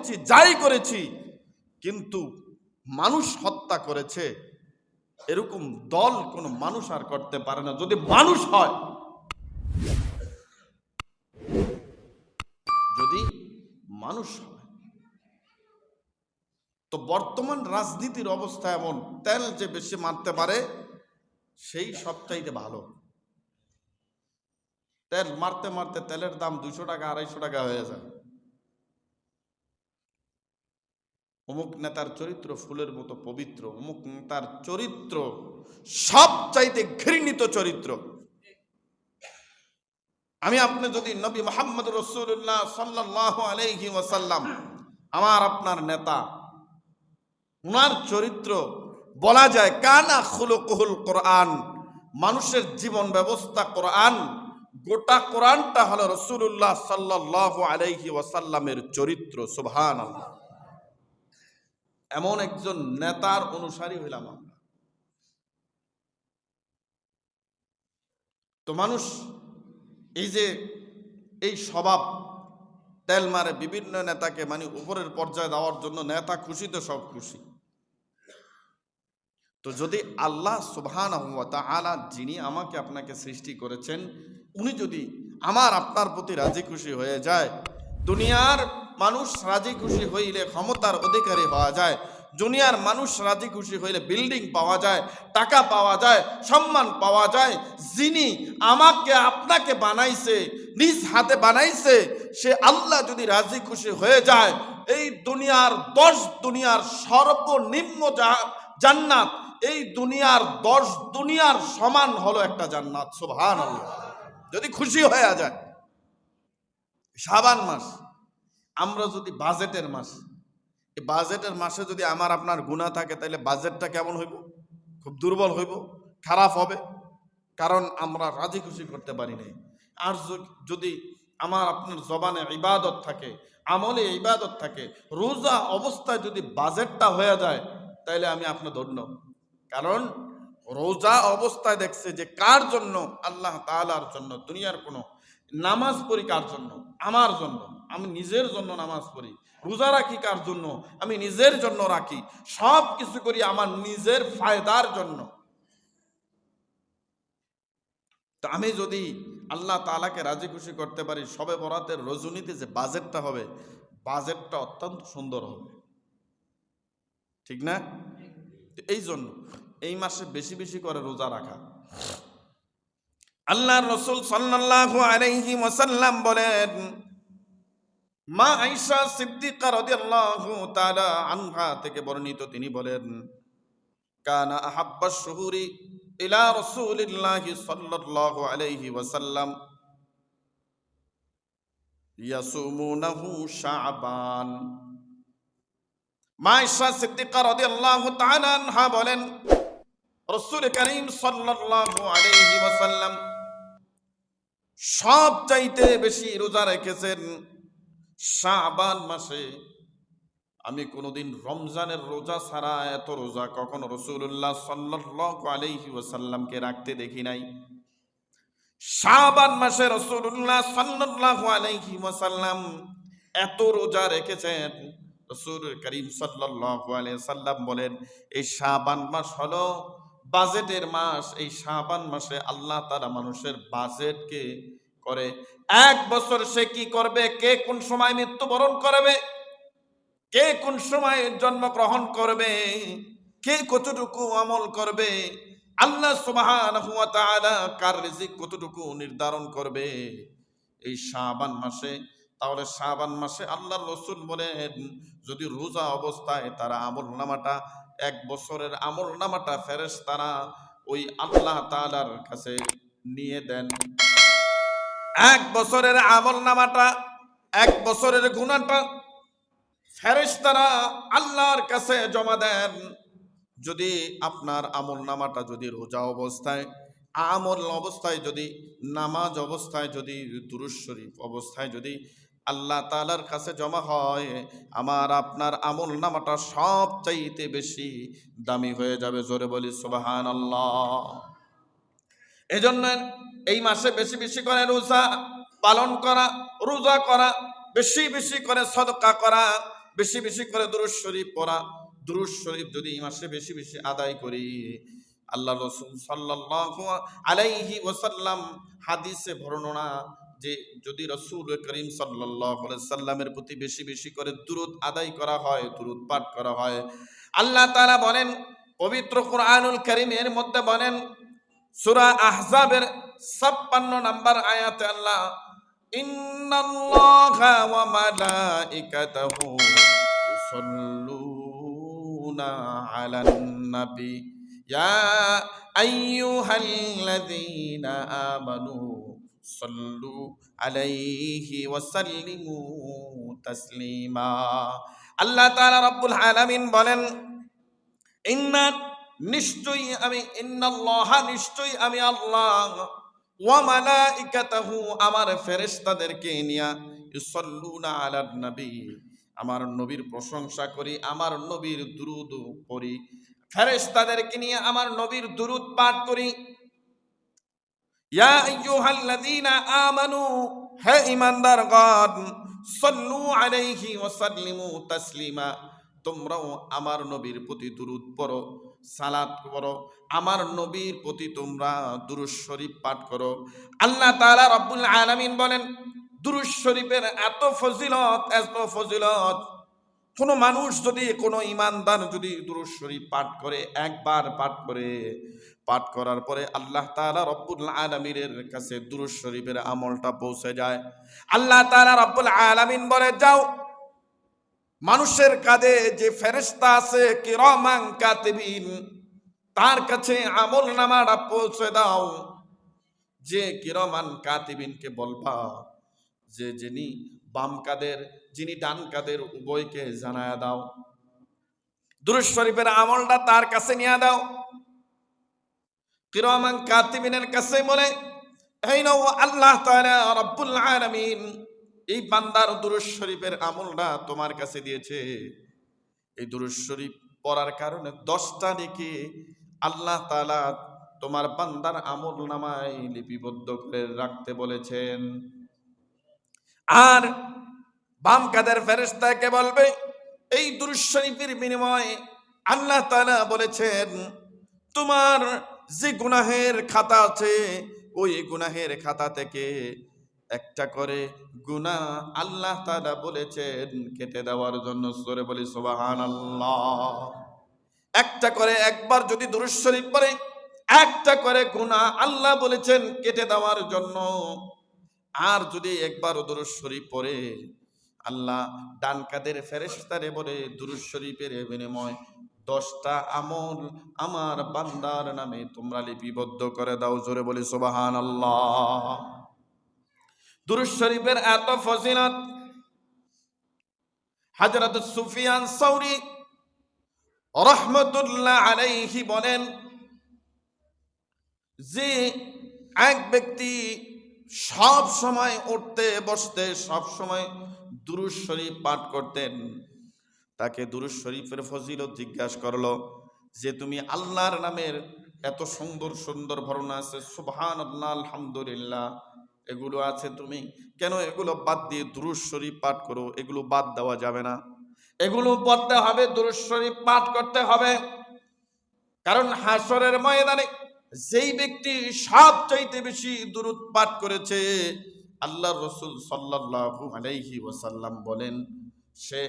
করেছি, যাই করেছি, কিন্তু মানুষ হত্যা করেছে, এরকম দল কোনো মানুষ আর করতে পারে না। যদি মানুষ হয়, যদি মানুষ হয়, তো বর্তমান রাজনীতির অবস্থা এমন, তেল যে বেশি মারতে পারে, সেই সবচাইতে ভালো। তেল মারতে মারতে তেলের দাম দুশো টাকা, আড়াইশো টাকা হয়ে যায়। অমুক নেতার চরিত্র ফুলের মতো পবিত্র, অমুক নেতার চরিত্র সব চাইতে ঘৃণিত চরিত্র। আমি আপনি যদি নবী মোহাম্মদ রসুল্লাহ সাল্লাহ আলাইহি ওয়াসাল্লাম, আমার আপনার নেতা, উনার চরিত্র বলা যায় কানা খুলুকুহুল কোরআন, মানুষের জীবন ব্যবস্থা কোরআন, গোটা কোরআনটা হলো রসুল্লাহ সাল্লাহ আলাইহি ওয়াসাল্লামের চরিত্র সুবহান এমন একজন নেতার অনুসারী হইলাম আমরা। তো মানুষ এই যে এই স্বভাব, তেল মারে বিভিন্ন নেতাকে মানে উপরের পর্যায়ে দেওয়ার জন্য নেতা খুশি তো সব খুশি। তো যদি আল্লাহ সুবহান আলা যিনি আমাকে আপনাকে সৃষ্টি করেছেন, উনি যদি আমার, আপনার প্রতি রাজি খুশি হয়ে যায়, দুনিয়ার মানুষ রাজি খুশি হইলে ক্ষমতার অধিকারী হওয়া যায়। দুনিয়ার মানুষ রাজি খুশি হইলে বিল্ডিং পাওয়া যায়, টাকা পাওয়া যায়, সম্মান পাওয়া যায়। যিনি আমাকে, আপনাকে বানাইছে, নিজ হাতে বানাইছে, সে আল্লাহ যদি রাজি খুশি হয়ে যায়, এই দুনিয়ার দশ দুনিয়ার সর্বনিম্ন জান্নাত, এই দুনিয়ার দশ দুনিয়ার সমান হলো একটা জান্নাত সুবহান যদি খুশি হয়ে যায়, শাবান মাস। আমরা যদি বাজেটের মাস, এই বাজেটের মাসে যদি আমার আপনার গুণা থাকে তাহলে বাজেটটা কেমন হইব? খুব দুর্বল হইব, খারাপ হবে, কারণ আমরা রাজি খুশি করতে পারি নাই। আর যদি আমার আপনার জবানে ইবাদত থাকে, আমলে ইবাদত থাকে, রোজা অবস্থায় যদি বাজেটটা হয়ে যায় তাহলে আমি আপনার ধন্য। কারণ রোজা অবস্থায় দেখছে যে কার জন্য? আল্লাহ তাআলার জন্য, দুনিয়ার কোনো নামাজ পড়ি কার জন্য? আমার জন্য। আমি নিজের জন্য নামাজ পড়ি। রোজা রাখি কার জন্য? আমি নিজের জন্য রাখি। সব কিছু করি আমার নিজের ফায়দার জন্য। তো আমি যদি আল্লাহ তাআলাকে রাজি খুশি করতে পারি, সবে বরাতের রজনীতে যে বাজেটটা হবে, বাজেটটা অত্যন্ত সুন্দর হবে। ঠিক না? এই জন্য এই মাসে বেশি বেশি করে রোজা রাখা। আল্লাহ রসুল সাল্লাল্লাহু আলাইহি ওয়াসাল্লাম বলেন, মা আয়েশা সিদ্দিকা রাদিয়াল্লাহু তাআলা আনহা থেকে বর্ণিত তিনি বলেন, কানা আহাব্বাস শুহুরি ইলা রাসূলিল্লাহি সাল্লাল্লাহু আলাইহি ওয়াসাল্লাম ইয়াসুমুনাহু শাবান। মায়েশা সিদ্দিকা রাদিয়াল্লাহু তাআলা আনহা বলেন, রাসূল করিম সাল্লাল্লাহু আলাইহি ওয়াসাল্লাম সব চাইতে বেশি রোজা রেখেছেন শাবান মাসে। আমি কোনোদিন রমজানের রোজা ছাড়া এত রোজা কখনো রসুল্লাহ সাল্লাল্লাহু আলাইহি ওয়াসাল্লামকে রাখতে দেখি নাই। শাবান মাসে রসুল্লাহ সাল্লাল্লাহু আলাইহি ওয়াসাল্লাম এত রোজা রেখেছেন। রসুল করিম সাল্লাল্লাহু আলাইহি সাল্লাম বলেন, এই শাবান মাস হলো বাজেটের মাস, এই শাবান মাসে আল্লাহ তারা মানুষের বাজেটকে করে। এক বছর সে কি করবে? কে কোন সময় মৃত্যুবরণ করবে? কে কোন সময় জন্মগ্রহণ করবে? কে কতটুকু আমল করবে? আল্লাহ তাআলা কার রিজিক কতটুকু নির্ধারণ করবে? এই শাবান মাসে, তাহলে শাবান মাসে আল্লাহর রসুল বলেন, যদি রোজা অবস্থায় তারা আমল নামাটা এক বছরের আমল নামাটা ফেরেস তারা ওই আল্লাহ তাআলার কাছে নিয়ে দেন। এক বছরের আমল নামাটা এক বছরের গুণাটা ফেরেশতারা আল্লাহর কাছে জমা দেন। যদি আপনার আমল নামাটা যদি রোজা অবস্থায়, আমল অবস্থায় যদি, নামাজ অবস্থায় যদি, দুরুজ শরীফ অবস্থায় যদি আল্লাহ তালার কাছে জমা হয়, আমার আপনার আমল নামাটা সব চাইতে বেশি দামি হয়ে যাবে। জোরে বলি সুবাহান আল্লাহ এজন্য এই মাসে বেশি বেশি করে রোজা পালন করা, রোজা করা, বেশি বেশি করে সদকা করা, বেশি বেশি করে দুরুদ শরীফ পড়া, দুরুদ শরীফ যদি এই মাসে বেশি বেশি আদায় করি, আল্লাহ রসুল সাল্লাল্লাহু আলাইহি ওয়াসাল্লাম হাদিসে বর্ণনা যে যদি রসুল করিম আলাইহি সাল্লামের প্রতি বেশি বেশি করে দুরুদ আদায় করা হয়, দুরুদ পাঠ করা হয়, আল্লাহ তাআলা বলেন, পবিত্র কোরআনুল কারীমের মধ্যে বলেন, সূরা আহজাবের 56 নাম্বার আয়াতে আল্লাহ ইন্নাল্লাহা আমানু সাল্লু আলাইহি ওয়া সাল্লিমু তাসলিমা আল্লাহ তাআলা রাব্বুল আলামিন বলেন, ইন্না নিশ্চয়ই আমি, ইন্নাল্লাহা নিশ্চয়ই আমি আল্লাহ ওয়া মালাইকাতাহু আমার ফেরেশতাদেরকে নিয়া ইউসাল্লুনা আলান নবী, আমার নবীর প্রশংসা করি, আমার নবীর দুরুদ পড়ি, ফেরেশতাদেরকে নিয়ে আমার নবীর দুরুদ পাঠ করি। ইয়া আমানু, হে তাসলিমা। তোমরাও আমার নবীর প্রতি দুরুদ পড়ো, সালাত করো আমার নবীর প্রতি তোমরা দুরুদ শরীফ পাঠ করো। আল্লাহ তাআলা রব্বুল আলামিন বলেন, দুরুদ শরীফের এত ফজিলত এত ফজিলত। কোনো মানুষ যদি কোনো ইমানদার যদি দুরুদ শরীফ পাঠ করে, একবার পাঠ করে, পাঠ করার পরে আল্লাহ তাআলা রব্বুল আলামিনের কাছে দুরুদ শরীফের আমলটা পৌঁছে যায়। আল্লাহ তাআলা রব্বুল আলামিন বলে, যাও, মানুষের কাঁধে যে ফেরেস্তা আছে, কিরামান কাতিবিন, তার কাছে আমল নামাটা পৌঁছে দাও। যে কিরমান কাতিবিনকে বলবা, যে যিনি বাম কাদের, যিনি ডান কাদের উভয়কে জানায়া দাও। দুরুদ শরীফের আমলটা তার কাছে নিয়ে দাও। কিরমান কাতিবিনের কাছে বলে, এই নাও আল্লাহ তাআলা রব্বুল আলামিন, এই বান্দার দুরুদ শরীফের আমলটা তোমার কাছে দিয়েছে। এই দুরুদ শরীফ পড়ার কারণে দশটা নেকি আল্লাহ তাআলা তোমার বান্দার আমল নামায় লিপিবদ্ধ করে রাখতে বলেছেন। আর বাম কাদের ফেরেশতাকে বলবে, এই দুরুদ বিনিময়ে আল্লাহ তালা বলেছেন, তোমার যে গুনাহের খাতা আছে, ওই গুনাহের খাতা থেকে একটা করে গুনা আল্লাহ তালা বলেছেন কেটে দেওয়ার জন্য সরে বলি সুবহানাল্লাহ। একটা করে একবার যদি দুরুদ শরীফ পড়ে, একটা করে গুনাহ আল্লাহ বলেছেন কেটে দেওয়ার জন্য। আর যদি একবার দুরুদ শরীফ পড়ে, আল্লাহ ডান কাদের ফেরেশতারে বলে, দুরুদ শরীফের বিনিময় দশটা আমল আমার বান্দার নামে তোমরা লিপিবদ্ধ করে দাও, জোরে বলি সুবাহান আল্লাহ দুরুদ শরীফের এত ফজিলত। হযরত সুফিয়ান সৌরি রহমতুল্লাহ আলাইহি বলেন যে, এক ব্যক্তি সব সময় উঠতে, বসতে, সব সময় দুরুদ শরীফ পাঠ করতেন। তাকে দুরুদ শরীফের ফজিলত জিজ্ঞাসা করল যে, তুমি আল্লাহর নামের এত সুন্দর সুন্দর ভরনা আছে? সুবহান আল্লাহ আলহামদুলিল্লাহ। এগুলো আছে তুমি? কেন এগুলো বাদ দিয়ে দুরুদ শরীফ পাঠ করো? এগুলো বাদ দেওয়া যাবে না। এগুলো পড়তে হবে, দুরুদ শরীফ পাঠ করতে হবে। কারণ হাসরের ময়দানে যেই ব্যক্তি সব চাইতে বেশি দূরত পাঠ করেছে আল্লাহ রসুল সাল্লাহ আলাইহি ওয়াসাল্লাম বলেন, সে